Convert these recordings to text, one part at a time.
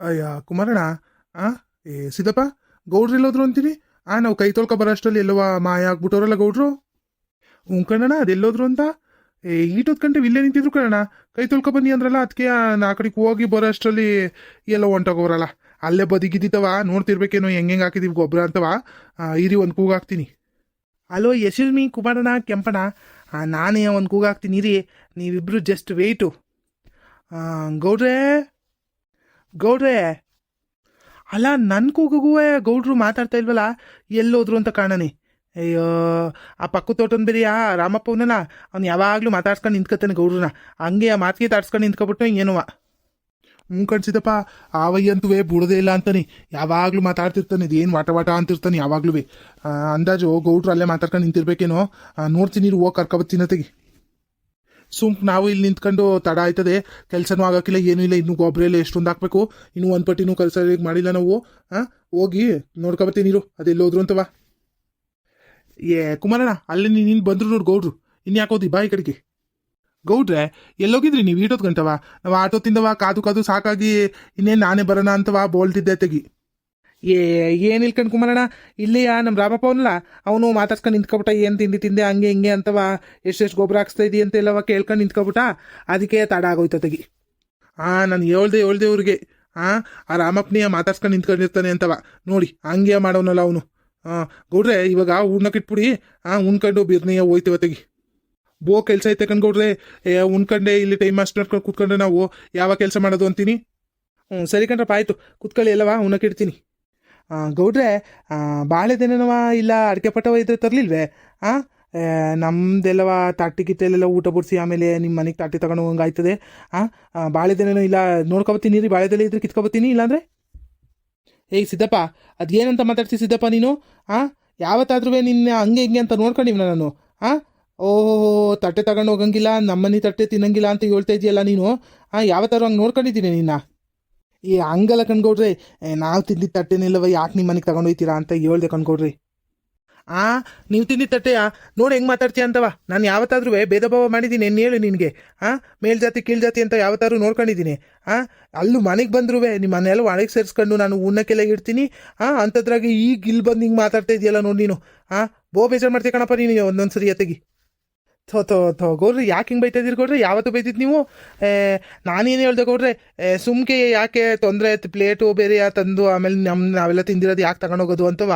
ಅಯ್ಯ ಕುಮಾರಣ್ಣ ಆ? ಏ ಸಿದ್ದಪ್ಪ ಗೌಡ್ರು ಎಲ್ಲೋದ್ರು ಅಂತೀನಿ. ಆ ನಾವು ಕೈ ತೊಳ್ಕೊ ಬರೋ ಅಷ್ಟರಲ್ಲಿ ಎಲ್ಲವ ಮಾಯ ಆಗ್ಬಿಟ್ಟವರಲ್ಲ ಗೌಡ್ರು? ಹ್ಞೂ ಕಣಣ್ಣ ಅದೆಲ್ಲೋದ್ರು ಅಂತ? ಏ ಈಟೊತ್ತು ಗಂಟೆ ಇಲ್ಲೇ ನಿಂತಿದ್ರು ಕಣಣ್ಣ ಕೈ ತೊಳ್ಕೊ ಬನ್ನಿ ಅಂದ್ರಲ್ಲ ಅದಕ್ಕೆ ನಾ ಕಡೆಗೆ ಹೋಗಿ ಬರೋ ಅಷ್ಟರಲ್ಲಿ ಎಲ್ಲ ಹೊಂಟೋಗೋರಲ್ಲ ಅಲ್ಲೇ ಬದಿಗಿದ್ದಿತ್ತವ ನೋಡ್ತಿರ್ಬೇಕೇನೋ ಹೆಂಗೆ ಹೆಂಗೆ ಹಾಕಿದೀವಿ ಗೊಬ್ಬರ ಅಂತವ. ಇರಿ ಒಂದು ಕೂಗಾಕ್ತೀನಿ ಅಲೋ ಯಶಸ್ಮಿ ಕುಮಾರಣ್ಣ ಕೆಂಪಣ್ಣ. ಆ, ನಾನೇ ಒಂದು ಕೂಗಾಕ್ತೀನಿ ಇರಿ. ನೀವಿಬ್ರು ಜಸ್ಟ್ ವೆಯ್ಟು ಗೌಡ್ರೆ! ಗೌಡ್ರೆ, ಅಲ್ಲ ನನ್ನ ಕೂಗಿಗೂ ಗೌಡ್ರು ಮಾತಾಡ್ತಾ ಇಲ್ವಲ್ಲ? ಎಲ್ಲೋದ್ರು ಅಂತ ಕಾಣನೆ. ಅಯ್ಯೋ, ಆ ಪಕ್ಕ ತೋಟನ ಬೇರೆ ಆ ರಾಮಪ್ಪವನ ಅವ್ನು ಯಾವಾಗಲೂ ಮಾತಾಡ್ಸ್ಕೊಂಡು ನಿಂತ್ಕೊತಾನೆ ಗೌಡ್ರನ್ನ. ಹಂಗೆ ಆ ಮಾತಿಗೆ ತಾಡ್ಸ್ಕೊಂಡು ನಿಂತ್ಕೊಬಿಟ್ಟು ಏನೋವ ಹ್ಞೂ ಕಣ್ಸಿದಪ್ಪ ಆವಯ್ಯಂತೂ ಬುಡದೇ ಇಲ್ಲ ಅಂತಾನೆ. ಯಾವಾಗಲೂ ಮಾತಾಡ್ತಿರ್ತಾನೆ, ಇದೇನು ವಾಟ ವಾಟ ಅಂತಿರ್ತಾನೆ ಯಾವಾಗಲೂ ಅಂದಾಜು ಗೌಡ್ರು ಅಲ್ಲೇ ಮಾತಾಡ್ಕೊಂಡು ನಿಂತಿರ್ಬೇಕೇನೋ? ನೋಡ್ತೀನಿ ಹೋಗಿ ಕರ್ಕೊಬತ್ತೀನಿ ತೆಗಿ ಸುಮ್ಕ್ ನಾವು ಇಲ್ಲಿ ನಿಂತ್ಕೊಂಡು ತಡ ಆಯ್ತದೆ. ಕೆಲಸನೂ ಆಗಕ್ಕಿಲ್ಲ, ಏನೂ ಇಲ್ಲ, ಇನ್ನೂ ಗೊಬ್ಬರ ಎಲ್ಲ ಎಷ್ಟೊಂದು ಹಾಕ್ಬೇಕು. ಇನ್ನು ಒಂದು ಪಟ್ಟಿನೂ ಕೆಲಸ ಮಾಡಿಲ್ಲ ನಾವು. ಹಾಂ ಹೋಗಿ ನೋಡ್ಕೊಬತ್ತೀನಿ ಇರು ಅದೆಲ್ಲೋದ್ರು ಅಂತವಾ ಏ, ಕುಮಾರಣ್ಣ, ಅಲ್ಲಿ ನೀನು ಬಂದ್ರು ನೋಡಿ ಗೌಡ್ರು. ಇನ್ಯಾಕೋದಿ ಬಾ ಈ ಕಡೆಗೆ. ಗೌಡ್ರೆ, ಎಲ್ಲೋಗಿದ್ರಿ ನೀವು? ಈಟೋದ್ ಗಂಟವಾ ನಾವು ಆಟೋ ತಿಂದವಾ, ಕಾದು ಕಾದು ಸಾಕಾಗಿ, ಇನ್ನೇನು ನಾನೇ ಬರೋಣ ಅಂತವಾ ಬೋಲ್ತಿದ್ದೆ ತೆಗಿ ಏ ಏನು ಇಲ್ಕಂಡ್ ಕುಮಾರಣ್ಣ? ಇಲ್ಲಿಯ ನಮ್ಮ ರಾಮಪ್ಪ ಅವನಲ್ಲ ಅವನು ಮಾತಾಡ್ಸ್ಕೊಂಡು ನಿಂತ್ಕೊಬಿಟ್ಟ ಏನು ತಿಂಡಿ ತಿಂದೆ ಹಂಗೆ ಹಿಂಗೆ ಅಂತವ. ಎಷ್ಟೆಷ್ಟು ಗೊಬ್ಬರ ಹಾಕ್ಸ್ತಾ ಅಂತ ಎಲ್ಲವ ಕೇಳ್ಕೊಂಡು ನಿಂತ್ಕೊಬಿಟ್ಟ. ಅದಕ್ಕೆ ತಡ ಆಗೋಯ್ತ ತೆಗಿ ಆ ನಾನು ಹೇಳ್ದೆ ಹೇಳ್ದೆ ಅವ್ರಿಗೆ ಆ ಆ ರಾಮಪ್ಪನಿಯ ಮಾತಾಡ್ಸ್ಕೊಂಡು ನಿಂತ್ಕೊಂಡಿರ್ತಾನೆ ಅಂತವ. ನೋಡಿ ಹಂಗೆ ಮಾಡೋನಲ್ಲ ಅವನು. ಹಾಂ ಗೌಡ್ರೆ ಇವಾಗ ಉಣ್ಣಕ್ಕಿಟ್ಬಿಡಿ ಆ ಉಣ್ಕೊಂಡು ಬಿರ್ನಿಯ ಹೋಯ್ತೇವ ತೆಗಿ ಬೋ ಕೆಲಸ ಐತೆ ಕಣ್ಗೌಡ್ರೆ ಏ ಉಣ್ಕಂಡೆ ಇಲ್ಲಿ ಟೈಮ್ ಅಷ್ಟು ನೋಡ್ಕೊಂಡು ಕೂತ್ಕೊಂಡ್ರೆ ನಾವು ಯಾವ ಕೆಲಸ ಮಾಡೋದು ಅಂತೀನಿ? ಹ್ಞೂ ಸರಿ ಕಣ್ರಪ್ಪ ಆಯಿತು. ಕೂತ್ಕೊಳ್ಳಿ ಎಲ್ಲವಾ ಉಣ್ಣಕ್ಕೆ ಇಡ್ತೀನಿ ಆ, ಗೌಡ್ರೆ ಬಾಳೆ ಬಾಳೆದೇನವ ಇಲ್ಲ ಅಡಿಕೆ ಪಟ್ಟವ ಇದ್ರೆ ತರಲಿಲ್ವೇ? ಆ? ನಮ್ಮದೆಲ್ಲವ ತಾಟಿ ಗಿಟ್ಟೆಲ್ಲ ಊಟ ಬಿಡಿಸಿ ಆಮೇಲೆ ನಿಮ್ಮ ಮನೆಗೆ ತಾಟಿ ತಗೊಂಡು ಹೋಗಂಗಾಯ್ತದೆ ಬಾಳೆ ಬಾಳೆದೇನೇನೋ ಇಲ್ಲ, ನೋಡ್ಕೊಬತ್ತೀನಿ ರೀ ಬಾಳೆದೆಲೆ ಇದ್ರೆ ಕಿತ್ಕೊಬತ್ತೀನಿ, ಇಲ್ಲಾಂದ್ರೆ? ಏಯ್ ಸಿದ್ದಪ್ಪ ಅದೇನಂತ ಮಾತಾಡ್ತಿ ಸಿದ್ದಪ್ಪ ನೀನು? ಆ ಯಾವತ್ತಾದ್ರೂ ನಿನ್ನ ಹಂಗೆ ಹಿಂಗೆ ಅಂತ ನೋಡ್ಕೊಂಡಿವ್ನ ನಾನು? ಆ, ಓಹೋ, ತಟ್ಟೆ ತಗೊಂಡು ಹೋಗಂಗಿಲ್ಲ, ನಮ್ಮನೆ ತಟ್ಟೆ ತಿನ್ನಂಗಿಲ್ಲ ಅಂತ ಹೇಳ್ತಾ ಇದೆಯಲ್ಲ ನೀನು? ಆ ಯಾವತ್ತಾರು ಹಂಗೆ ನೋಡ್ಕೊಂಡಿದ್ದೀನಿ ನಿನ್ನ? ಈ ಹಂಗಲ್ಲ ಕಂಡ್ಕೊಡ್ರಿ ನಾವು ತಿಂದಿದ್ದ ತಟ್ಟೆನಿಲ್ಲವ, ಯಾಕೆ ನಿಮ್ಮ ಮನೆಗೆ ತಗೊಂಡು ಹೋಯ್ತೀರಾ ಅಂತ ಹೇಳ್ದೆ ಕಂಡ್ಕೊಡ್ರಿ ಆ, ನೀವು ತಿಂದಿದ್ದ ತಟ್ಟೆಯಾ? ನೋಡಿ ಹೆಂಗೆ ಮಾತಾಡ್ತೀಯ ಅಂತವ. ನಾನು ಯಾವತ್ತಾದ್ರೂ ಭೇದ ಭಾವ ಮಾಡಿದ್ದೀನಿ ಏನು ಹೇಳು ನಿನಗೆ. ಆ, ಮೇಲ್ಜಾತಿ, ಕೀಳ್ಜಾತಿ ಅಂತ ಯಾವತ್ತಾದ್ರೂ ನೋಡ್ಕೊಂಡಿದ್ದೀನಿ ಆ, ಅಲ್ಲೂ ಮನೆಗೆ ಬಂದ್ರೂ ನಿಮ್ಮ ಮನೆಯೆಲ್ಲ ಒಳಗೆ ಸೇರಿಸ್ಕೊಂಡು ನಾನು ಉಣ್ಣಕ್ಕೆಲ್ಲ ಇಡ್ತೀನಿ. ಆ ಅಂಥದ್ರಾಗೆ ಈಗ ಇಲ್ಲಿ ಬಂದು ಹಿಂಗೆ ಮಾತಾಡ್ತಾ ಇದೆಯಲ್ಲ ನೋಡಿ ನೀನು. ಆ, ಬೋ ಬೇಜಾರು ಮಾಡ್ತೀಯ ಕಣಪ್ಪ ನೀನು ಒಂದೊಂದು ಸರಿ ಎತ್ತಗಿ. ಥೋ ಯಾಕೆ ಹಿಂಗೆ ಬೈತಾ ಕೊಡ್ರಿ ಗೌಡ್ರಿ? ಯಾವತ್ತು ಬೈತಿದ್ದು ನೀವು? ನಾನೇನು ಹೇಳ್ದೆ ಗೌಡ್ರೆ? ಸುಮ್ಕೆ ಯಾಕೆ ತೊಂದರೆ ಆಯ್ತು, ಪ್ಲೇಟು ಬೇರೆ ತಂದು, ಆಮೇಲೆ ನಮ್ಮ ನಾವೆಲ್ಲ ತಿಂದಿರೋದು ಯಾಕೆ ತಗೊಂಡೋಗೋದು ಅಂತವ?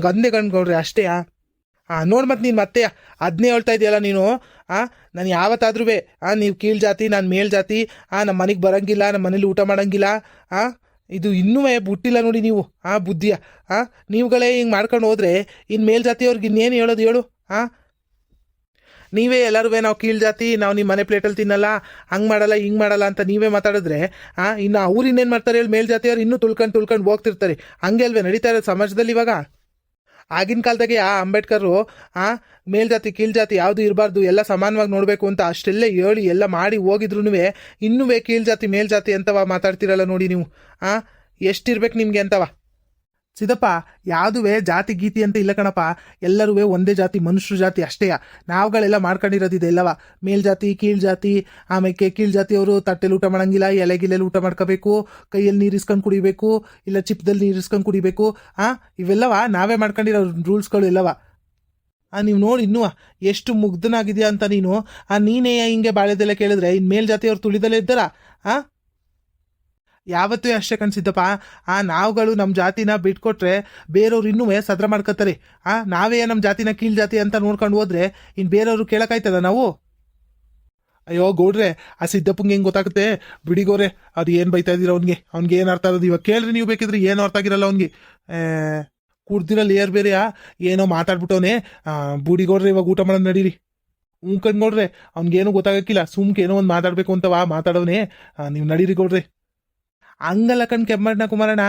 ಗಂದೆ ಗಂಡು ಗೌಡ್ರೆ, ಅಷ್ಟೇ ಹಾಂ ನೋಡಿ ಮತ್ತೆ ನೀನು ಮತ್ತೆ ಅದನ್ನೇ ಹೇಳ್ತಾ ಇದೆಯಲ್ಲ ನೀನು ಹಾಂ ನಾನು ಯಾವತ್ತಾದ್ರೂ ಹಾಂ ನೀವು ಕೀಳು ಜಾತಿ, ನಾನು ಮೇಲ್ ಜಾತಿ ಹಾಂ ನಮ್ಮ ಮನೆಗೆ ಬರೋಂಗಿಲ್ಲ ನಮ್ಮ ಮನೇಲಿ ಊಟ ಮಾಡೋಂಗಿಲ್ಲ ಹಾಂ ಇದು ಇನ್ನೂ ಬುಟ್ಟಿಲ್ಲ ನೋಡಿ ನೀವು, ಆ, ಬುದ್ಧಿಯ ಹಾಂ ನೀವುಗಳೇ ಹಿಂಗೆ ಮಾಡ್ಕೊಂಡು ಹೋದರೆ ಇನ್ನು ಮೇಲ್ಜಾತಿಯವ್ರಿಗೆ ಇನ್ನೇನು ಹೇಳೋದು ಹೇಳು, ಆ? ನೀವೇ ಎಲ್ಲರೂ ನಾವು ಕೀಳ್ ಜಾತಿ, ನಾವು ನಿಮ್ಮ ಮನೆ ಪ್ಲೇಟಲ್ಲಿ ತಿನ್ನಲ್ಲ, ಹಂಗೆ ಮಾಡಲ್ಲ, ಹಿಂಗೆ ಮಾಡಲ್ಲ ಅಂತ ನೀವೇ ಮಾತಾಡಿದ್ರೆ, ಆ, ಇನ್ನು ಅವ್ರು ಇನ್ನೇನು ಮಾಡ್ತಾರೆ ಹೇಳಿ ಮೇಲ್ಜಾತಿಯವ್ರು ಇನ್ನೂ ತುಳ್ಕೊಂಡು ತುಳ್ಕೊಂಡು ಹೋಗ್ತಿರ್ತಾರೆ. ಹಂಗೆ ಅಲ್ವೇ ನಡೀತಾ ಇರೋದು ಸಮಾಜದಲ್ಲಿ ಇವಾಗ? ಆಗಿನ ಕಾಲದಾಗೆ ಆ ಅಂಬೇಡ್ಕರು, ಆ ಮೇಲ್ಜಾತಿ ಕೀಳ್ಜಾತಿ ಯಾವುದು ಇರಬಾರ್ದು, ಎಲ್ಲ ಸಮಾನವಾಗಿ ನೋಡಬೇಕು ಅಂತ ಅಷ್ಟೆಲ್ಲ ಹೇಳಿ ಎಲ್ಲ ಮಾಡಿ ಹೋಗಿದ್ರು ಇನ್ನೂ ಕೀಳ್ಜಾತಿ ಮೇಲ್ಜಾತಿ ಅಂತವ ಮಾತಾಡ್ತಿರಲ್ಲ ನೋಡಿ ನೀವು. ಆ ಎಷ್ಟಿರ್ಬೇಕು ನಿಮಗೆ ಅಂತವ? ಸಿದಪ್ಪ ಯಾವುದುವೇ ಜಾತಿ ಗೀತಿ ಅಂತ ಇಲ್ಲ ಕಣಪ್ಪ. ಎಲ್ಲರೂ ಒಂದೇ ಜಾತಿ ಮನುಷ್ಯರ ಜಾತಿ ಅಷ್ಟೇ ನಾವುಗಳೆಲ್ಲ ಮಾಡ್ಕೊಂಡಿರೋದಿದೆ ಮೇಲ್ ಮೇಲ್ಜಾತಿ ಕೀಳ್ ಜಾತಿ ಆಮೇಲೆ ಕೀಳ್ ಜಾತಿಯವರು ತಟ್ಟೆಲಿ ಊಟ ಮಾಡಂಗಿಲ್ಲ ಎಲೆಗಿಲೆಲ್ಲಿ ಊಟ ಮಾಡ್ಕೋಬೇಕು, ಕೈಯಲ್ಲಿ ನೀರು ಇಸ್ಕೊಂಡು ಕುಡಿಬೇಕು, ಇಲ್ಲ ಚಿಪ್ಪದಲ್ಲಿ ನೀರು ಇಸ್ಕೊಂಡು ಕುಡಿಬೇಕು, ಆ? ಇವೆಲ್ಲವ ನಾವೇ ಮಾಡ್ಕೊಂಡಿರೋ ರೂಲ್ಸ್ಗಳು ಎಲ್ಲವ ಆ, ನೀವು ನೋಡಿ ಇನ್ನೂ ಎಷ್ಟು ಮುಗ್ಧನಾಗಿದೆಯಾ ಅಂತ ನೀನು. ಆ ನೀನೇ ಹಿಂಗೆ ಬಾಳೆದೆಲ್ಲ ಕೇಳಿದ್ರೆ ಇನ್ನು ಮೇಲ್ಜಾತಿಯವ್ರು ತುಳಿದಲ್ಲೇ ಇದ್ದಾರಾ? ಆ? ಯಾವತ್ತೂ ಅಷ್ಟೇ ಕನ್ಸಿದ್ದಪ್ಪ ಆ, ನಾವುಗಳು ನಮ್ಮ ಜಾತಿನ ಬಿಟ್ಕೊಟ್ರೆ ಬೇರೆಯವ್ರು ಇನ್ನೂ ಸದ್ರ ಮಾಡ್ಕೋತಾರೆ. ಆ, ನಾವೇ ನಮ್ಮ ಜಾತಿನ ಕೀಳ್ ಜಾತಿ ಅಂತ ನೋಡ್ಕೊಂಡು ಹೋದ್ರೆ ಇನ್ನು ಬೇರೆಯವರು ಕೇಳೋಕ್ಕಾಯ್ತದ ನಾವು? ಅಯ್ಯೋ ಗೌಡ್ರೆ, ಆ ಸಿದ್ದಪ್ಪಂಗೆ ಹೆಂಗೆ ಗೊತ್ತಾಗುತ್ತೆ? ಬಿಡಿಗೋರೆ ಅದು ಏನು ಬೈತಾ ಇದ್ದೀರ ಅವ್ನಿಗೆ? ಅವ್ನಿಗೆ ಏನು ಅರ್ಥ ಆಗೋದು? ಇವಾಗ ಕೇಳ್ರಿ ನೀವು ಬೇಕಿದ್ರೆ ಏನು ಅರ್ಥ ಆಗಿರಲ್ಲ ಅವ್ನಿಗೆ. ಕುಡ್ದಿರಲ್ಲಿ ಏರ್ ಬೇರೆಯಾ ಏನೋ ಮಾತಾಡ್ಬಿಟ್ಟವನೇ. ಬುಡಿಗೋಡ್ರೆ ಇವಾಗ ಊಟ ಮಾಡೋದು ನಡೀರಿ. ಹ್ಞೂ ಅವ್ನಿಗೆ ಅವ್ನಿಗೇನು ಗೊತ್ತಾಗಕ್ಕಿಲ್ಲ. ಸುಮ್ಕೆ ಏನೋ ಒಂದು ಮಾತಾಡಬೇಕು ಅಂತವಾ ಮಾತಾಡೋನೇ ನೀವು ನಡೀರಿ ಗೌಡ್ರೆ. ಹಂಗಲ್ಲ ಕಣ್ ಕೆಮ್ಮಣ್ಣ ಕುಮಾರಣ್ಣ,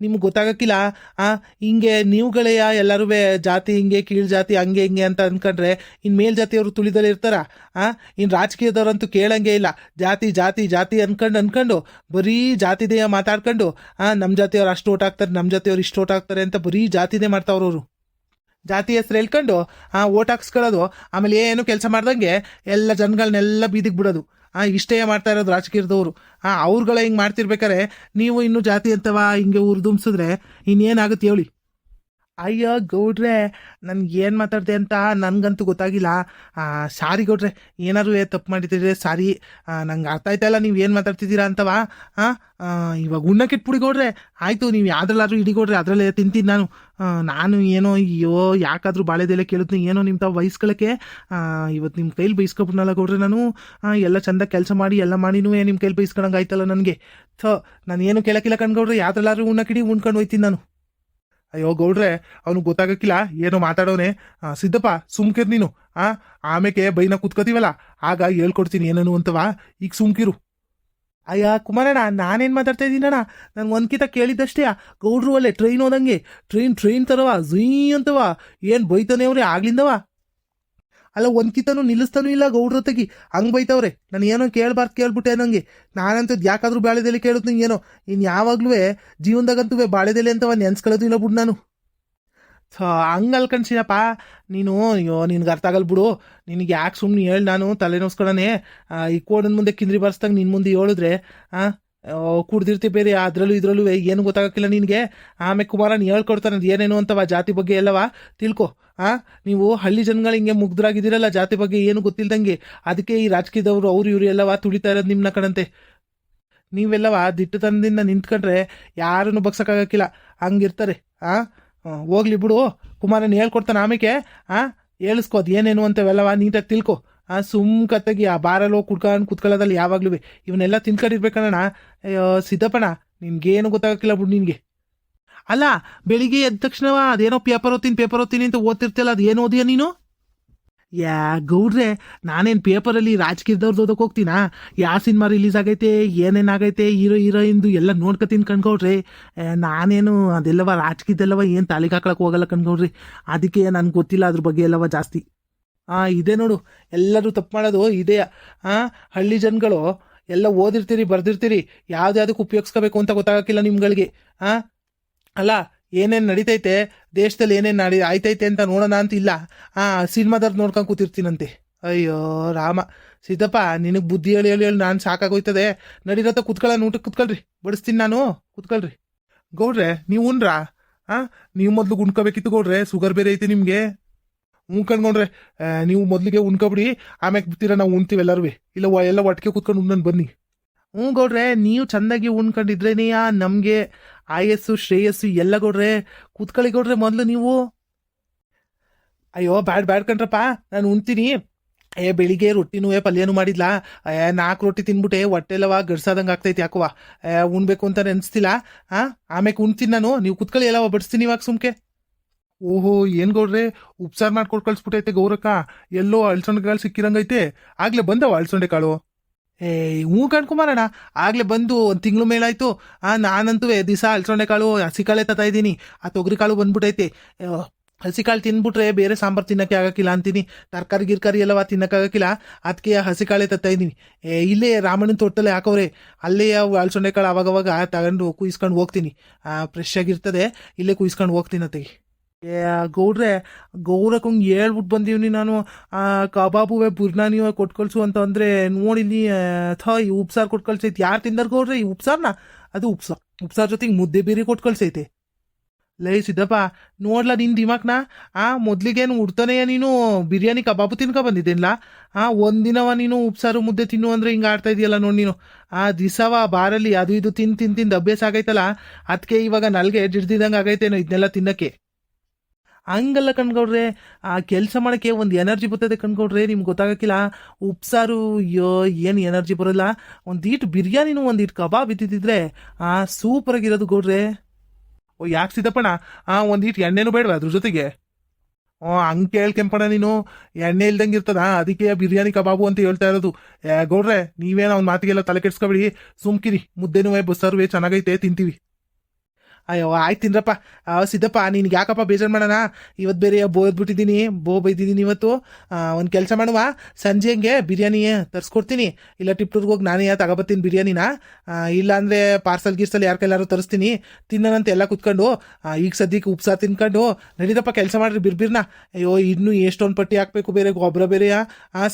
ನಿಮ್ಗೆ ಗೊತ್ತಾಗಕ್ಕಿಲ್ಲ. ಆ, ಹಿಂಗೆ ನೀವುಗಳೆಯ ಎಲ್ಲರೂ ಜಾತಿ ಹಿಂಗೆ, ಕೀಳು ಜಾತಿ ಹಂಗೆ ಹಿಂಗೆ ಅಂತ ಅನ್ಕೊಂಡ್ರೆ ಇನ್ನು ಮೇಲ್ ಜಾತಿಯವರು ತುಳಿದಲ್ಲಿ ಇರ್ತಾರ. ಆ ಇನ್ನು ರಾಜಕೀಯದವರಂತೂ ಕೇಳಂಗೆ ಇಲ್ಲ. ಜಾತಿ ಜಾತಿ ಜಾತಿ ಅಂದ್ಕೊಂಡು ಅಂದ್ಕೊಂಡು ಬರೀ ಜಾತಿದೆಯ ಮಾತಾಡ್ಕೊಂಡು, ಆ ನಮ್ಮ ಜಾತಿಯವ್ರು ಅಷ್ಟು ಓಟ್ ಹಾಕ್ತಾರೆ ನಮ್ಮ ಜಾತಿಯವ್ರು ಇಷ್ಟು ಓಟ್ ಹಾಕ್ತಾರೆ ಅಂತ ಬರೀ ಜಾತಿನೇ ಮಾಡ್ತಾವ್ರವರು ಜಾತಿ ಹೆಸ್ರು ಹೇಳ್ಕೊಂಡು, ಆ, ಓಟ್ ಹಾಕ್ಸ್ಕೊಳ್ಳೋದು. ಆಮೇಲೆ ಏನು ಕೆಲಸ ಮಾಡ್ದಂಗೆ ಎಲ್ಲ ಜನಗಳನ್ನೆಲ್ಲ ಬೀದಿಗೆ ಬಿಡೋದು. ಇಷ್ಟೇ ಮಾಡ್ತಾ ಇರೋದು ರಾಜಕೀಯದವರು. ಆ, ಅವ್ರುಗಳ ಹಿಂಗೆ ಮಾಡ್ತಿರ್ಬೇಕಾರೆ ನೀವು ಇನ್ನೂ ಜಾತಿ ಅಂತವಾ ಹಿಂಗೆ ಉರ್ದುಂಬಿಸಿದ್ರೆ ಇನ್ನೇನಾಗುತ್ತೆ ಹೇಳಿ? ಅಯ್ಯೋ ಗೌಡ್ರೆ ನನ್ಗೆ ಏನು ಮಾತಾಡ್ತೆ ಅಂತ ನನಗಂತೂ ಗೊತ್ತಾಗಿಲ್ಲ. ಸಾರಿ ಗೌಡ್ರೆ, ಏನಾದ್ರು ತಪ್ಪು ಮಾಡಿದ್ರೆ ಸಾರಿ. ನಂಗೆ ಅರ್ಥ ಆಯ್ತಲ್ಲ ನೀವು ಏನು ಮಾತಾಡ್ತಿದ್ದೀರಾ ಅಂತವಾ? ಹಾಂ ಇವಾಗ ಉಣ್ಣಕ್ಕೆ ಇಟ್ಬಿಡಿ ಗೌಡ್ರೆ. ಆಯಿತು, ನೀವು ಯಾವ್ದ್ರಲ್ಲಾದ್ರೂ ಇಡಿ ಗೌಡ್ರೆ, ಅದರಲ್ಲೇ ತಿಂತೀನಿ ನಾನು. ನಾನು ಏನೋ, ಅಯ್ಯೋ, ಯಾಕಾದರೂ ಬಾಳೆದೆಲೆ ಕೇಳುತ್ತೆ ಏನೋ ನಿಮ್ಮ ತಾವು ಬಯಸ್ಕೊಳ್ಳೋಕ್ಕೆ ಇವತ್ತು ನಿಮ್ಮ ಕೈಲಿ ಬೈಸ್ಕೊಬಿಟ್ನಲ್ಲ ಗೌಡ್ರೆ ನಾನು. ಎಲ್ಲ ಚಂದ ಕೆಲಸ ಮಾಡಿ, ಎಲ್ಲ ಮಾಡಿನೂ ನಿಮ್ಮ ಕೈಲಿ ಬೈಸ್ಕೊಳಂಗೆ ಆಯ್ತಲ್ಲ ನನಗೆ. ಥೋ, ನಾನು ಏನು ಕೇಳಕ್ಕಿಲ್ಲ ಕಣ್ಗೌಡ್ರೆ ಯಾವ್ದ್ರಲ್ಲಾದ್ರೂ ಉಣ್ಣಕ್ಕಿಡಿ ಉಣ್ಕೊಂಡು ಹೋಯ್ತೀನಿ ನಾನು. ಅಯ್ಯೋ, ಗೌಡ್ರೆ ಅವನು ಗೊತ್ತಾಗಕ್ಕಿಲ್ಲ, ಏನೋ ಮಾತಾಡೋನೆ. ಸಿದ್ದಪ್ಪ, ಸುಮ್ಕಿರ್ ನೀನು. ಆ, ಆಮೇಕೆ ಬೈನ ಕುತ್ಕೋತೀವಲ್ಲ, ಆಗ ಹೇಳ್ಕೊಡ್ತೀನಿ ಏನೇನು ಅಂತವಾ. ಈಗ ಸುಮ್ಕಿರು. ಅಯ್ಯ, ಕುಮಾರಣ್ಣ, ನಾನೇನು ಮಾತಾಡ್ತಾ ಇದ್ದೀನಣ್ಣ ನಾನು ಒಂದ್ಕಿತ ಕೇಳಿದ್ದಷ್ಟೇ. ಗೌಡ್ರು ಅಲ್ಲೇ ಟ್ರೈನ್ ಹೋದಂಗೆ. ಟ್ರೈನ್ ಟ್ರೈನ್ ತರವ ಝುಯ್ ಅಂತವ. ಏನು ಬೈತಾನೆ ಅವ್ರೆ, ಆಗ್ಲಿಂದವ? ಅಲ್ಲ ಒಂದ್ಕಿತನು ನಿಲ್ಲಿಸ್ತಾನೂ ಇಲ್ಲ, ಗೌಡ್ರ ತೆಗಿ ಹಂಗೆ ಬೈತವ್ರೆ. ನಾನು ಏನೋ ಕೇಳ್ಬಾರ್ದು ಕೇಳ್ಬಿಟ್ಟೆ ನಂಗೆ. ನಾನಂತೂ ಯಾಕಾದ್ರೂ ಬಾಳೆದೆಲೆ ಕೇಳುತ್ತೆ ಏನೋ ಇನ್ನು ಯಾವಾಗ್ಲೂ ಜೀವನದಾಗಂತೂ ಬಾಳೆದೆಲೆ ಅಂತವ ನೆನ್ಸ್ಕೊಳ್ಳೋದು ಇಲ್ಲ ಬಿಡು ನಾನು. ಹಂಗೆ ಅಲ್ಕಣ್ಸಿನಪ್ಪ. ನೀನು, ಅಯ್ಯೋ, ನಿನ್ಗೆ ಅರ್ಥ ಆಗಲ್ ಬಿಡು. ನಿನಗೆ ಯಾಕೆ ಸುಮ್ಮನೆ ಹೇಳಿ ನಾನು ತಲೆನೋಸ್ಕೊಳನೆ ಈ ಕೋಡನ್ ಮುಂದೆ ಕಿಂದ್ರಿ ಬಾರಿಸ್ದಾಗ ನಿನ್ನ ಮುಂದೆ ಹೇಳಿದ್ರೆ ಆ ಕುಡ್ದಿರ್ತಿ ಬೇರೆ, ಅದರಲ್ಲೂ ಇದರಲ್ಲೂ ಏನು ಗೊತ್ತಾಗಕ್ಕಿಲ್ಲ ನಿನಗೆ. ಆಮೇಲೆ ಕುಮಾರನ್ ಹೇಳ್ಕೊಡ್ತಾನೆ ಏನೇನು ಅಂತವ ಜಾತಿ ಬಗ್ಗೆ ಎಲ್ಲವ ತಿಳ್ಕೊ. ಆ? ನೀವು ಹಳ್ಳಿ ಜನಗಳು ಹಿಂಗೆ ಮುಗ್ಧರಾಗಿದ್ದೀರಲ್ಲ ಜಾತಿ ಬಗ್ಗೆ ಏನು ಗೊತ್ತಿಲ್ದಂಗೆ. ಅದಕ್ಕೆ ಈ ರಾಜಕೀಯದವರು, ಅವ್ರು ಇವ್ರು ಎಲ್ಲವ ತುಳಿತಾ ಇರೋದು ನಿಮ್ಮನ್ನ ಕಣಂತೆ. ನೀವೆಲ್ಲವ ದಿಟ್ಟತನದಿಂದ ನಿಂತ್ಕೊಂಡ್ರೆ ಯಾರನ್ನು ಬಗ್ಸಕ್ಕಾಗಕ್ಕಿಲ್ಲ. ಹಂಗಿರ್ತಾರೆ, ಆ? ಹೋಗ್ಲಿ ಬಿಡು. ಕುಮಾರನ್ ಹೇಳ್ಕೊಡ್ತಾನೆ ಆಮೇಲೆ ಆ? ಹೇಳಿಸ್ಕೋ, ಅದು ಏನೇನು ಅಂತವೆಲ್ಲವ ನೀಟಾಗಿ ತಿಳ್ಕೊ. ಆ, ಸುಮ್ ಕತ್ತಾಗಿ ಆ ಬಾರಲ್ಲಿ ಹೋಗಿ ಕುಡ್ಕೊಂಡು ಕುತ್ಕೊಳ್ಳೋದಲ್ಲಿ ಯಾವಾಗ್ಲೂ ಇವನ್ನೆಲ್ಲ ತಿನ್ಕೊಂಡಿರ್ಬೇಕಣ್ಣ ಸಿದ್ದಪ್ಪಣ್ಣ, ನಿನ್ಗೇನು ಗೊತ್ತಾಗಕ್ಕಿಲ್ಲ ಬಿಡು ನಿನ್ಗೆ. ಅಲ್ಲ, ಬೆಳಿಗ್ಗೆ ಎದ್ದ ತಕ್ಷಣ ಅದೇನೋ ಪೇಪರ್ ಓದ್ತೀನಿ ಪೇಪರ್ ಓದ್ತೀನಿ ಅಂತ ಓದ್ತಿರ್ತಿಲ್ಲ ಅದು ಏನು ಓದಿಯ ನೀನು? ಯಾ, ಗೌಡ್ರೆ, ನಾನೇನು ಪೇಪರಲ್ಲಿ ರಾಜಕೀಯದವ್ರದ್ದು ಓದಕ್ಕೆ ಹೋಗ್ತೀನಾ? ಯಾವ ಸಿನಿಮಾ ರಿಲೀಸ್ ಆಗೈತೆ ಏನೇನಾಗೈತೆ ಹೀರೋ ಹೀರೋಯಿಂದು ಎಲ್ಲ ನೋಡ್ಕೊತೀನಿ ಕಣ್ಕೊಳ್ರಿ ನಾನೇನು ಅದೆಲ್ಲವ ರಾಜಕೀಯದೆಲ್ಲವ ಏನು ತಾಲಿಗೆ ಹಾಕೊಳಕ್ಕೆ ಹೋಗಲ್ಲ ಕಣ್ಕೊಳ್ರಿ ಅದಕ್ಕೆ ನನ್ಗೆ ಗೊತ್ತಿಲ್ಲ ಅದ್ರ ಬಗ್ಗೆ ಎಲ್ಲವ ಜಾಸ್ತಿ. ಹಾಂ ಇದೆ ನೋಡು, ಎಲ್ಲರೂ ತಪ್ಪು ಮಾಡೋದು ಇದೇ. ಹಾಂ ಹಳ್ಳಿ ಜನಗಳು, ಎಲ್ಲ ಓದಿರ್ತೀರಿ, ಬರ್ದಿರ್ತೀರಿ ಯಾವ್ದ್ಯಾವ್ದಕ್ಕೆ ಉಪಯೋಗಿಸ್ಕೋಬೇಕು ಅಂತ ಗೊತ್ತಾಗಕ್ಕಿಲ್ಲ ನಿಮ್ಗಳಿಗೆ. ಆ ಅಲ್ಲ, ಏನೇನು ನಡೀತೈತೆ? ದೇಶದಲ್ಲಿ ಏನೇನು ನಡಿ ಆಯ್ತೈತೆ ಅಂತ ನೋಡೋಣ ಅಂತ ಇಲ್ಲ. ಆ, ಸಿನಿಮಾದವ್ರು ನೋಡ್ಕೊಂಡು ಕೂತಿರ್ತೀನಂತೆ. ಅಯ್ಯೋ, ರಾಮ. ಸಿದ್ದಪ್ಪ, ನಿನಗೆ ಬುದ್ಧಿ ಹೇಳಿ ಹೇಳಿ ಹೇಳಿ ನಾನು ಸಾಕಾಗೋಯ್ತದೆ. ನಡೀರತ್ತ ಕುತ್ಕೊಳ್ಳೋಣ ಊಟಕ್ಕೆ ಕುತ್ಕೊಳ್ರಿ. ಬಡಿಸ್ತೀನಿ ನಾನು. ಕುತ್ಕೊಳ್ರಿ. ಗೌಡ್ರೆ, ನೀವು ಉಣ್ರಾ? ಹಾಂ ನೀವು ಮೊದಲು ಉಣ್ಕೋಬೇಕಿತ್ತು ಗೌಡ್ರೆ. ಶುಗರ್ ಬೇರೆ ಐತೆ ನಿಮಗೆ. ಉಣ್ಕೊಂಡ್ಕೊಂಡ್ರೆ ನೀವು ಮೊದಲಿಗೆ ಉಣ್ಕೊಬಿಡಿ. ಆಮೇಲೆ ಬಿಡ್ತೀರ ನಾವು ಉಣ್ತೀವಿ ಎಲ್ಲರೂ ಇಲ್ಲ ಎಲ್ಲ ಒಟ್ಟಿಗೆ ಕುತ್ಕೊಂಡು ಉಣ್ಣನ್ ಬನ್ನಿ. ಹ್ಞೂ ಗೌಡ್ರೆ, ನೀವು ಚಂದಾಗಿ ಉಣ್ಕೊಂಡಿದ್ರೇನೆಯಾ ನಮಗೆ ಆಯಸ್ಸು, ಶ್ರೇಯಸ್ಸು ಎಲ್ಲ ಗೌಡ್ರೆ, ಕೂತ್ಕೊಳ್ಳಿ ಗೌಡ್ರೆ ಮೊದಲು ನೀವು. ಅಯ್ಯೋ, ಬ್ಯಾಡ್ ಬ್ಯಾಡ್ ಕಣ್ರಪ್ಪ, ನಾನು ಉಣ್ತೀನಿ. ಏ, ಬೆಳಿಗ್ಗೆ ರೊಟ್ಟಿನೂ ಪಲ್ಯನೂ ಮಾಡಿದ್ಲಾ? ಏ ನಾಲ್ಕು ರೊಟ್ಟಿ ತಿನ್ಬಿಟ್ಟೆ ಹೊಟ್ಟೆಲ್ಲವ ಗಡ್ಸಾದಂಗೆ ಆಗ್ತೈತಿ ಯಾಕುವ ಉಣ್ಬೇಕು ಅಂತ ನೆನ್ಸ್ತಿಲ್ಲ ಹಾಂ ಆಮೇಲೆ ಉಣ್ತೀನಿ ನಾನು. ನೀವು ಕುತ್ಕೊಳ್ಳಿ ಎಲ್ಲವ ಬಡಿಸ್ತೀನಿ ಇವಾಗ ಸುಮ್ಕೆ. ಓಹೋ, ಏನ್ ಗೌಡ್ರೆ, ಉಪ್ಸಾರು ಮಾಡ್ಕೊಟ್ ಕಳ್ಸ್ಬಿಟ್ಟೈತೆ ಗೌರಕ್ಕ. ಎಲ್ಲೋ ಅಳ್ಸೊಂಡೆ ಕಾಳು ಸಿಕ್ಕಿರಂಗೈತೆ. ಆಗ್ಲೇ ಬಂದವ ಅಳ್ಸೊಂಡೆ ಕಾಳು. ಏ ಹ್ಞೂ ಕಣ್ಕುಮಾರಣ್ಣ ಆಗ್ಲೇ ಬಂದು ಒಂದು ತಿಂಗಳು ಮೇಲಾಯ್ತು. ಆ, ನಾನಂತೂ ದಿವಸ ಅಲ್ಸೊಂಡೆ ಕಾಳು, ಹಸಿ ಕಾಳೆ ತತ್ತಾ ಇದ್ದೀನಿ. ಆ ತೊಗರಿ ಕಾಳು ಬಂದ್ಬಿಟ್ಟೈತೆ ಹಸಿಕಾಳು ಹಸಿ ಕಾಳು ತಿಂದ್ಬಿಟ್ರೆ ಬೇರೆ ಸಾಂಬಾರು ತಿನ್ನಕ್ಕೆ ಆಗಕ್ಕಿಲ್ಲ ಅಂತೀನಿ. ತರಕಾರಿ, ಗಿರ್ಕಾರಿ ಎಲ್ಲವ ತಿನ್ನಕ್ಕಾಗಕ್ಕಿಲ್ಲ ಅದಕ್ಕೆ ಹಸಿ ಕಾಳೆ ತತ್ತಾ ಇದ್ದೀನಿ. ಏ, ಇಲ್ಲೇ ರಾಮಣ್ಣನ ತೋಟದಲ್ಲೇ ಹಾಕವ್ರೆ ಅಲ್ಲೇ ಅವು ಅಳ್ಸೊಂಡೆ ಕಾಳು ಅವಾಗವಾಗ ತಗೊಂಡು ಕುಯ್ಸ್ಕೊಂಡು ಹೋಗ್ತೀನಿ. ಫ್ರೆಶ್ ಆಗಿರ್ತದೆ. ಇಲ್ಲೇ ಕುಯ್ಸ್ಕೊಂಡು ಹೋಗ್ತೀನಿ ಅತ್ತಿಗೆ. ಏ ಗೌಡ್ರೆ ಗೌರಕ್ಕಂಗೆ ಹೇಳ್ಬಿಟ್ಟು ಬಂದೀವ್ನಿ ನಾನು. ಆ ಕಬಾಬುವೆ ಬುರ್ನಾನಿವೆ ಕೊಟ್ಟು ಕಳ್ಸು ಅಂತ ಅಂದ್ರೆ ನೋಡಿನಿ ಥಾ, ಈ ಉಪ್ಸಾರು ಕೊಟ್ಟು ಯಾರು ತಿಂದಾರ ಗೌಡ್ರೆ ಈ ಉಪ್ಸಾರ್ನ? ಅದು ಉಪ್ಸಾರ್. ಉಪ್ಸಾರ್ ಜೊತೆಗೆ ಮುದ್ದೆ ಬೇರೆ ಕೊಟ್ಟು ಲೈ, ಸಿದ್ದಪ್ಪ, ನೋಡ್ಲಾ ನಿನ್ ದಿಮಾಕ್ನ? ಆ, ಮೊದ್ಲಿಗೇನು ಉಡ್ತಾನೆಯ ನೀನು? ಬಿರಿಯಾನಿ ಕಬಾಬು ತಿನ್ಕೊ ಬಂದಿದ್ದೇನಲ್ಲ ಆ, ಒಂದಿನವ ನೀನು ಉಪ್ಸಾರು ಮುದ್ದೆ ತಿನ್ನು ಅಂದ್ರೆ ಹಿಂಗೆ ಆಡ್ತಾ ಇದೆಯಲ್ಲ ನೋಡಿ ನೀನು. ಆ, ದಿಸವ, ಬಾರಲ್ಲಿ ಅದು ಇದು ತಿನ್ ತಿನ್ ತಿಂದು ಅಭ್ಯಾಸ ಆಗೈತಲ್ಲ? ಅದಕ್ಕೆ ಇವಾಗ ನಲ್ಗೆ ಜಿಡ್ದಿದಂಗೆ ಆಗೈತೇನೋ ಇದನ್ನೆಲ್ಲ ತಿನ್ನಕ್ಕೆ. ಹಂಗಲ್ಲ ಕಣ್ಗೌಡ್ರೆ. ಆ ಕೆಲಸ ಮಾಡೋಕ್ಕೆ ಒಂದು ಎನರ್ಜಿ ಬರ್ತದೆ ಕಣ್ಗೌಡ್ರೆ ನಿಮ್ಗೆ ಗೊತ್ತಾಗಕ್ಕಿಲ್ಲ. ಉಪ್ಸಾರು ಅಯ್ಯೋ ಏನು ಎನರ್ಜಿ ಬರೋಲ್ಲ. ಒಂದೀಟು ಬಿರಿಯಾನಿನೂ ಒಂದೀಟು ಕಬಾಬ್ ಇದ್ದಿದ್ದಿದ್ರೆ ಆ ಸೂಪರಾಗಿರೋದು ಗೌಡ್ರೆ. ಓ ಯಾಕೆ ಸಿದ್ದಪ್ಪಣ ಆ ಒಂದೀಟು ಎಣ್ಣೆನೂ ಬೇಡವಾ ಅದ್ರ ಜೊತೆಗೆ? ಓ ಹಂಗೆ ಕೇಳ್ಕೆಂಪಣ ನೀನು. ಎಣ್ಣೆ ಇಲ್ದಂಗೆ ಇರ್ತದ? ಅದಕ್ಕೆ ಬಿರಿಯಾನಿ ಕಬಾಬು ಅಂತ ಹೇಳ್ತಾ ಇರೋದು. ಏ, ಗೌಡ್ರೆ ನೀವೇನೋ ಅವ್ನ ಮಾತಿಗೆಲ್ಲ ತಲೆ ಕೆಡ್ಸ್ಕೊಬೇಡಿ. ಸುಮ್ಕಿರಿ. ಮುದ್ದೆನೂ ಬಸ್ಸಾರುವೆ ಚೆನ್ನಾಗೈತೆ ತಿಂತೀವಿ. ಅಯ್ಯೋ ಆಯ್ತು ತಿನ್ರಪ್ಪ. ಸಿದ್ದಪ್ಪ ನಿನ್ಗೆ ಯಾಕಪ್ಪ ಬೇಜಾರು ಮಾಡೋಣ? ಇವತ್ತು ಬೇರೆ ಬೋದ್ಬಿಟ್ಟಿದ್ದೀನಿ ಬೋ ಬೈದಿದ್ದೀನಿ ಇವತ್ತು. ಒಂದು ಕೆಲಸ ಮಾಡುವ. ಸಂಜೆ ಹಂಗೆ ಬಿರಿಯಾನಿ ತರಿಸ್ಕೊಡ್ತೀನಿ. ಇಲ್ಲ ಟಿಪ್ಟೂರ್ಗೆ ಹೋಗಿ ನಾನೇ ತಗೊಬತ್ತೀನಿ ಬಿರಿಯಾನಿನ? ಇಲ್ಲಾಂದರೆ ಪಾರ್ಸಲ್ ಗೀರ್ಸಲ್ ಯಾರ ಕೈಲಾರು ತರಿಸ್ತೀನಿ. ತಿನ್ನೋಣಂತ ಎಲ್ಲ ಕುತ್ಕೊಂಡು. ಈಗ ಸದ್ಯಕ್ಕೆ ಉಪ್ಸಾರು ತಿನ್ಕೊಂಡು. ನಡೀದಪ್ಪ ಕೆಲಸ ಮಾಡ್ರಿ ಬಿರ್ಬಿರ್ನ. ಅಯ್ಯೋ, ಇನ್ನೂ ಎಷ್ಟೊಂದು ಪಟ್ಟಿ ಹಾಕಬೇಕು ಬೇರೆ ಗೊಬ್ಬರ ಬೇರೆಯಾ?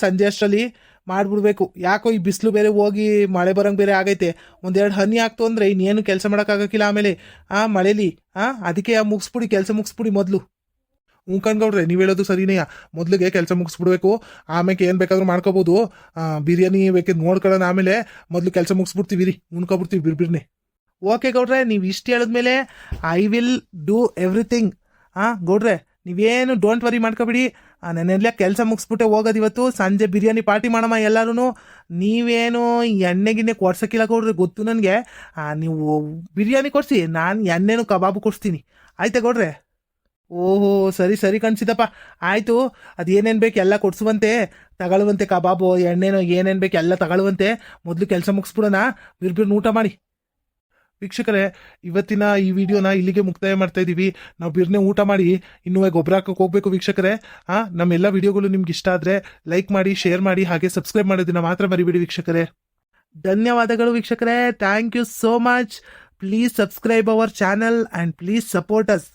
ಸಂಜೆ ಅಷ್ಟರಲ್ಲಿ. ಮಾಡ್ಬಿಡ್ಬೇಕು. ಯಾಕೋ ಈ ಬಿಸಿಲು ಬೇರೆ ಹೋಗಿ ಮಳೆ ಬರೋಂಗೆ ಬೇರೆ ಆಗೈತೆ. ಒಂದೆರಡು ಹನಿ ಆಗ್ತು ಅಂದರೆ ಇನ್ನೇನು ಕೆಲಸ ಮಾಡೋಕ್ಕಾಗಕ್ಕಿಲ್ಲ ಆಮೇಲೆ. ಆ, ಮಳೇಲಿ, ಆ, ಅದಕ್ಕೆ ಆ ಮುಗಿಸ್ಬಿಡಿ, ಕೆಲಸ ಮುಗಿಸ್ಬಿಡಿ ಮೊದಲು. ಉಂಕನ್ಗೌಡ್ರೆ ನೀವು ಹೇಳೋದು ಸರಿನೇಯ ಮೊದಲಿಗೆ ಕೆಲಸ ಮುಗಿಸ್ಬಿಡ್ಬೇಕು. ಆಮೇಲೆ ಏನು ಬೇಕಾದ್ರೂ ಮಾಡ್ಕೋಬೋದು. ಬಿರಿಯಾನಿ ಬೇಕಿದ್ದು ನೋಡ್ಕೊಳ್ಳೋಣ ಆಮೇಲೆ. ಮೊದಲು ಕೆಲಸ ಮುಗಿಸ್ಬಿಡ್ತೀವಿ ರೀ. ಉಣ್ಕೊಬಿಡ್ತೀವಿ ಬಿರ್ಬಿರ್ನೆ. ಓಕೆ ಗೌಡ್ರೆ, ನೀವು ಇಷ್ಟು ಹೇಳಿದ್ಮೇಲೆ ಐ ವಿಲ್ ಡೂ ಎವ್ರಿಥಿಂಗ್. ಹಾಂ ಗೌಡ್ರೆ, ನೀವೇನು ಡೋಂಟ್ ವರಿ ಮಾಡ್ಕೊಬಿಡಿ. ನನ್ನೆಲ್ಲ ಕೆಲಸ ಮುಗಿಸ್ಬಿಟ್ಟೆ ಹೋಗೋದು ಇವತ್ತು. ಸಂಜೆ ಬಿರಿಯಾನಿ ಪಾರ್ಟಿ ಮಾಡಮ್ಮ ಎಲ್ಲರೂ ನೀವೇನು ಎಣ್ಣೆ ಗಿಣ್ಣೆ ಕೊಡ್ಸೋಕ್ಕಿಲ್ಲ ಕೊಡ್ರಿ ಗೊತ್ತು ನನಗೆ. ನೀವು ಬಿರಿಯಾನಿ ಕೊಡಿಸಿ, ನಾನು ಎಣ್ಣೆನೂ ಕಬಾಬು ಕೊಡಿಸ್ತೀನಿ. ಆಯ್ತಾ ಗೌಡ್ರೆ? ಓಹೋ, ಸರಿ ಸರಿ ಕಣ್ಸಿದಪ್ಪ. ಆಯಿತು, ಅದೇನೇನು ಬೇಕು ಎಲ್ಲ ಕೊಡಿಸುವಂತೆ. ತಗೊಳ್ಳುವಂತೆ ಕಬಾಬು, ಎಣ್ಣೆನೋ ಏನೇನು ಬೇಕು ಎಲ್ಲ ತಗೊಳ್ಳುವಂತೆ. ಮೊದಲು ಕೆಲಸ ಮುಗಿಸ್ಬಿಡೋಣ. ಬಿರ್ಬಿರ್ನ ಊಟ ಮಾಡಿ. ವೀಕ್ಷಕರೇ, ಇವತ್ತಿನ ಈ ವಿಡಿಯೋನ ಇಲ್ಲಿಗೆ ಮುಕ್ತಾಯ ಮಾಡ್ತಾ ಇದ್ದೀವಿ. ನಾವು ಬಿರ್ನೆ ಊಟ ಮಾಡಿ ಇನ್ನೂ ಗೊಬ್ಬರ ಹಾಕಕ್ಕೆ ಹೋಗ್ಬೇಕು ವೀಕ್ಷಕರೇ. ಆ, ನಮ್ಮೆಲ್ಲ ವಿಡಿಯೋಗಳು ನಿಮ್ಗೆ ಇಷ್ಟ ಆದರೆ ಲೈಕ್ ಮಾಡಿ ಶೇರ್ ಮಾಡಿ, ಹಾಗೆ ಸಬ್ಸ್ಕ್ರೈಬ್ ಮಾಡೋದನ್ನ ಮಾತ್ರ ಮರಿಬೇಡಿ ವೀಕ್ಷಕರೇ. ಧನ್ಯವಾದಗಳು ವೀಕ್ಷಕರೇ. Thank you so much please subscribe our channel and please support us